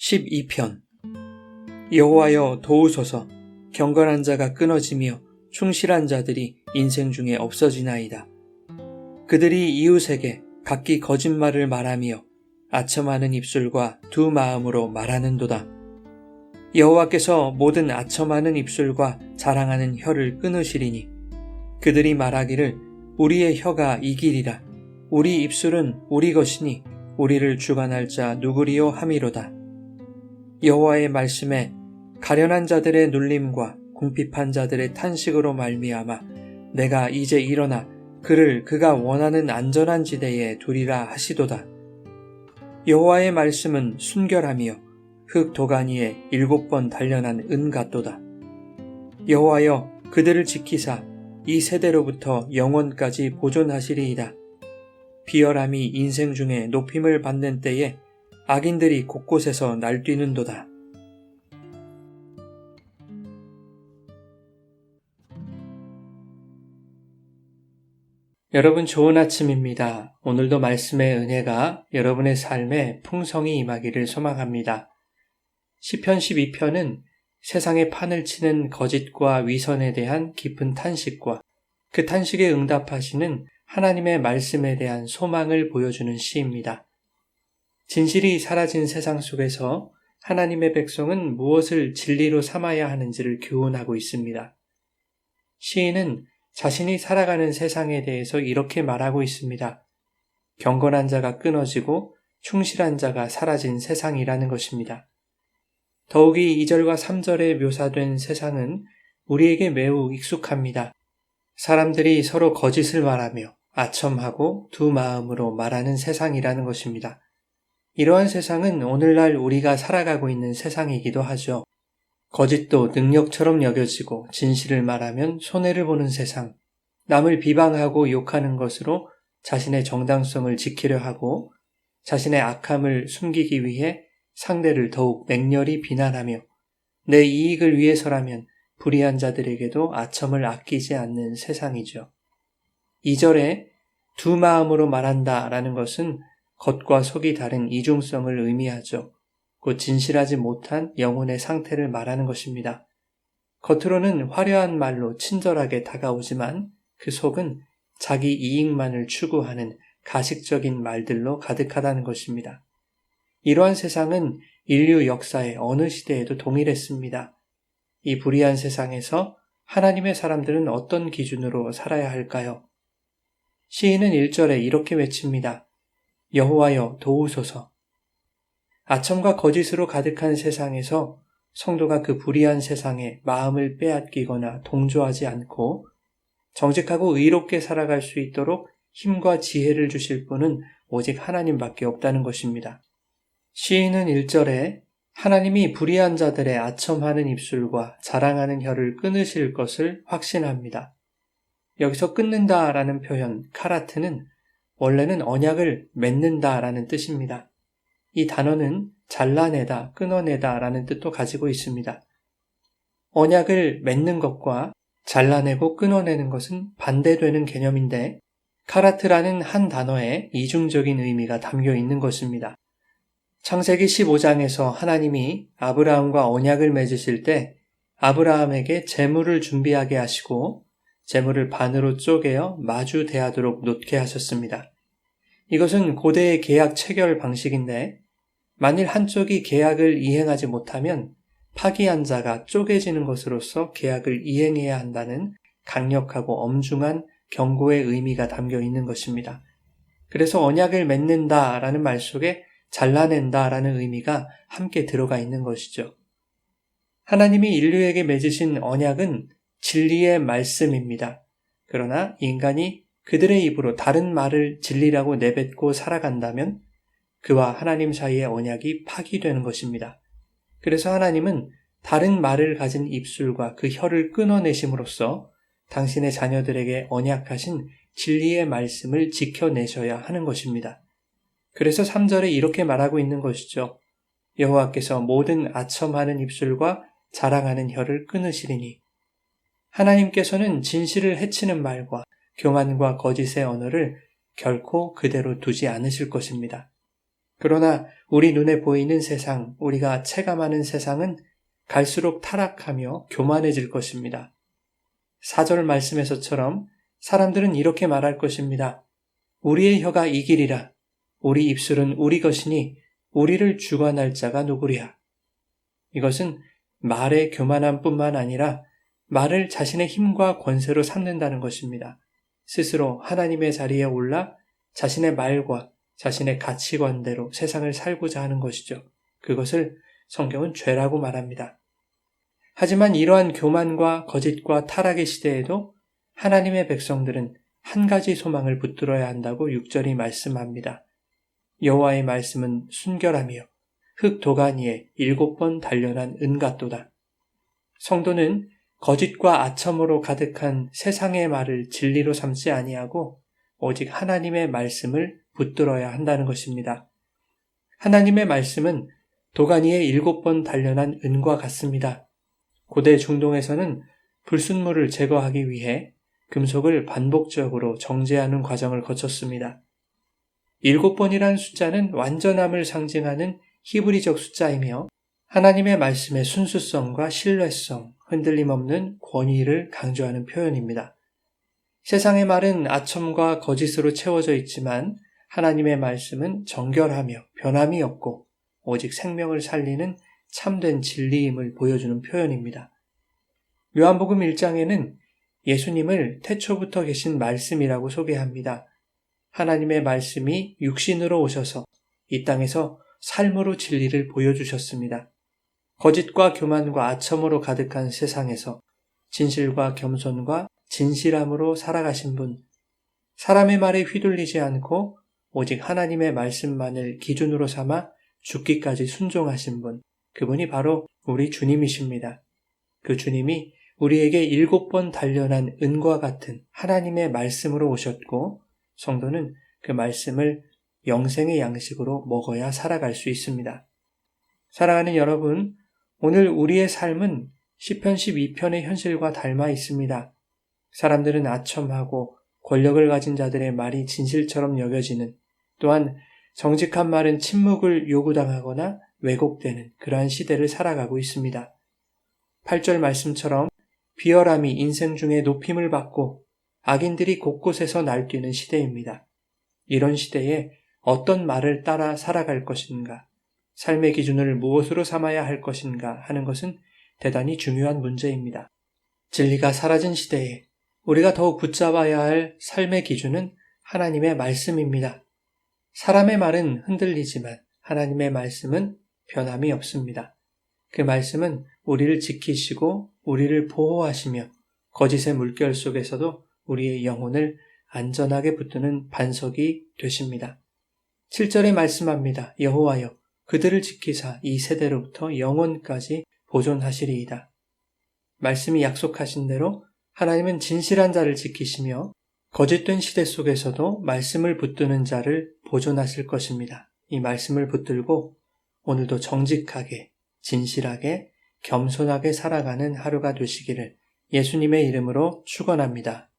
12편 여호와여 도우소서 경건한 자가 끊어지며 충실한 자들이 인생 중에 없어지나이다. 그들이 이웃에게 각기 거짓말을 말하며 아첨하는 입술과 두 마음으로 말하는도다. 여호와께서 모든 아첨하는 입술과 자랑하는 혀를 끊으시리니 그들이 말하기를 우리의 혀가 이기리라 우리 입술은 우리 것이니 우리를 주관할 자 누구리요 함이로다. 여호와의 말씀에 가련한 자들의 눌림과 궁핍한 자들의 탄식으로 말미암아 내가 이제 일어나 그를 그가 원하는 안전한 지대에 두리라 하시도다. 여호와의 말씀은 순결하며 흙 도가니에 일곱 번 단련한 은 같도다. 여호와여 그들을 지키사 이 세대로부터 영원까지 보존하시리이다. 비열함이 인생 중에 높임을 받는 때에 악인들이 곳곳에서 날뛰는도다. 여러분 좋은 아침입니다. 오늘도 말씀의 은혜가 여러분의 삶에 풍성히 임하기를 소망합니다. 시편 12편은 세상의 판을 치는 거짓과 위선에 대한 깊은 탄식과 그 탄식에 응답하시는 하나님의 말씀에 대한 소망을 보여주는 시입니다. 진실이 사라진 세상 속에서 하나님의 백성은 무엇을 진리로 삼아야 하는지를 교훈하고 있습니다. 시인은 자신이 살아가는 세상에 대해서 이렇게 말하고 있습니다. 경건한 자가 끊어지고 충실한 자가 사라진 세상이라는 것입니다. 더욱이 2절과 3절에 묘사된 세상은 우리에게 매우 익숙합니다. 사람들이 서로 거짓을 말하며 아첨하고 두 마음으로 말하는 세상이라는 것입니다. 이러한 세상은 오늘날 우리가 살아가고 있는 세상이기도 하죠. 거짓도 능력처럼 여겨지고 진실을 말하면 손해를 보는 세상, 남을 비방하고 욕하는 것으로 자신의 정당성을 지키려 하고 자신의 악함을 숨기기 위해 상대를 더욱 맹렬히 비난하며 내 이익을 위해서라면 불의한 자들에게도 아첨을 아끼지 않는 세상이죠. 2절에 두 마음으로 말한다 라는 것은 겉과 속이 다른 이중성을 의미하죠. 곧 진실하지 못한 영혼의 상태를 말하는 것입니다. 겉으로는 화려한 말로 친절하게 다가오지만 그 속은 자기 이익만을 추구하는 가식적인 말들로 가득하다는 것입니다. 이러한 세상은 인류 역사의 어느 시대에도 동일했습니다. 이 불의한 세상에서 하나님의 사람들은 어떤 기준으로 살아야 할까요? 시인은 1절에 이렇게 외칩니다. 여호와여 도우소서. 아첨과 거짓으로 가득한 세상에서 성도가 그 불의한 세상에 마음을 빼앗기거나 동조하지 않고 정직하고 의롭게 살아갈 수 있도록 힘과 지혜를 주실 분은 오직 하나님밖에 없다는 것입니다. 시인은 1절에 하나님이 불의한 자들의 아첨하는 입술과 자랑하는 혀를 끊으실 것을 확신합니다. 여기서 끊는다 라는 표현 카라트는 원래는 언약을 맺는다 라는 뜻입니다. 이 단어는 잘라내다, 끊어내다 라는 뜻도 가지고 있습니다. 언약을 맺는 것과 잘라내고 끊어내는 것은 반대되는 개념인데 카라트라는 한 단어에 이중적인 의미가 담겨 있는 것입니다. 창세기 15장에서 하나님이 아브라함과 언약을 맺으실 때 아브라함에게 재물을 준비하게 하시고 재물을 반으로 쪼개어 마주 대하도록 놓게 하셨습니다. 이것은 고대의 계약 체결 방식인데 만일 한쪽이 계약을 이행하지 못하면 파기한 자가 쪼개지는 것으로서 계약을 이행해야 한다는 강력하고 엄중한 경고의 의미가 담겨 있는 것입니다. 그래서 언약을 맺는다 라는 말 속에 잘라낸다 라는 의미가 함께 들어가 있는 것이죠. 하나님이 인류에게 맺으신 언약은 진리의 말씀입니다. 그러나 인간이 그들의 입으로 다른 말을 진리라고 내뱉고 살아간다면 그와 하나님 사이의 언약이 파기되는 것입니다. 그래서 하나님은 다른 말을 가진 입술과 그 혀를 끊어내심으로써 당신의 자녀들에게 언약하신 진리의 말씀을 지켜내셔야 하는 것입니다. 그래서 3절에 이렇게 말하고 있는 것이죠. 여호와께서 모든 아첨하는 입술과 자랑하는 혀를 끊으시리니 하나님께서는 진실을 해치는 말과 교만과 거짓의 언어를 결코 그대로 두지 않으실 것입니다. 그러나 우리 눈에 보이는 세상, 우리가 체감하는 세상은 갈수록 타락하며 교만해질 것입니다. 사절 말씀에서처럼 사람들은 이렇게 말할 것입니다. 우리의 혀가 이길이라. 우리 입술은 우리 것이니 우리를 주관할 자가 누구랴. 이것은 말의 교만함 뿐만 아니라 말을 자신의 힘과 권세로 삼는다는 것입니다. 스스로 하나님의 자리에 올라 자신의 말과 자신의 가치관대로 세상을 살고자 하는 것이죠. 그것을 성경은 죄라고 말합니다. 하지만 이러한 교만과 거짓과 타락의 시대에도 하나님의 백성들은 한 가지 소망을 붙들어야 한다고 6절이 말씀합니다. 여호와의 말씀은 순결하며 흙 도가니에 일곱 번 단련한 은같도다. 성도는 거짓과 아첨으로 가득한 세상의 말을 진리로 삼지 아니하고 오직 하나님의 말씀을 붙들어야 한다는 것입니다. 하나님의 말씀은 도가니에 일곱 번 단련한 은과 같습니다. 고대 중동에서는 불순물을 제거하기 위해 금속을 반복적으로 정제하는 과정을 거쳤습니다. 일곱 번이란 숫자는 완전함을 상징하는 히브리적 숫자이며 하나님의 말씀의 순수성과 신뢰성, 흔들림 없는 권위를 강조하는 표현입니다. 세상의 말은 아첨과 거짓으로 채워져 있지만 하나님의 말씀은 정결하며 변함이 없고 오직 생명을 살리는 참된 진리임을 보여주는 표현입니다. 요한복음 1장에는 예수님을 태초부터 계신 말씀이라고 소개합니다. 하나님의 말씀이 육신으로 오셔서 이 땅에서 삶으로 진리를 보여주셨습니다. 거짓과 교만과 아첨으로 가득한 세상에서 진실과 겸손과 진실함으로 살아가신 분, 사람의 말에 휘둘리지 않고 오직 하나님의 말씀만을 기준으로 삼아 죽기까지 순종하신 분, 그분이 바로 우리 주님이십니다. 그 주님이 우리에게 일곱 번 단련한 은과 같은 하나님의 말씀으로 오셨고 성도는 그 말씀을 영생의 양식으로 먹어야 살아갈 수 있습니다. 사랑하는 여러분, 오늘 우리의 삶은 시편 12편의 현실과 닮아 있습니다. 사람들은 아첨하고 권력을 가진 자들의 말이 진실처럼 여겨지는 또한 정직한 말은 침묵을 요구당하거나 왜곡되는 그러한 시대를 살아가고 있습니다. 8절 말씀처럼 비열함이 인생 중에 높임을 받고 악인들이 곳곳에서 날뛰는 시대입니다. 이런 시대에 어떤 말을 따라 살아갈 것인가, 삶의 기준을 무엇으로 삼아야 할 것인가 하는 것은 대단히 중요한 문제입니다. 진리가 사라진 시대에 우리가 더욱 붙잡아야 할 삶의 기준은 하나님의 말씀입니다. 사람의 말은 흔들리지만 하나님의 말씀은 변함이 없습니다. 그 말씀은 우리를 지키시고 우리를 보호하시며 거짓의 물결 속에서도 우리의 영혼을 안전하게 붙드는 반석이 되십니다. 7절에 말씀합니다. 여호와여 그들을 지키사 이 세대로부터 영원까지 보존하시리이다. 말씀이 약속하신 대로 하나님은 진실한 자를 지키시며 거짓된 시대 속에서도 말씀을 붙드는 자를 보존하실 것입니다. 이 말씀을 붙들고 오늘도 정직하게, 진실하게, 겸손하게 살아가는 하루가 되시기를 예수님의 이름으로 축원합니다.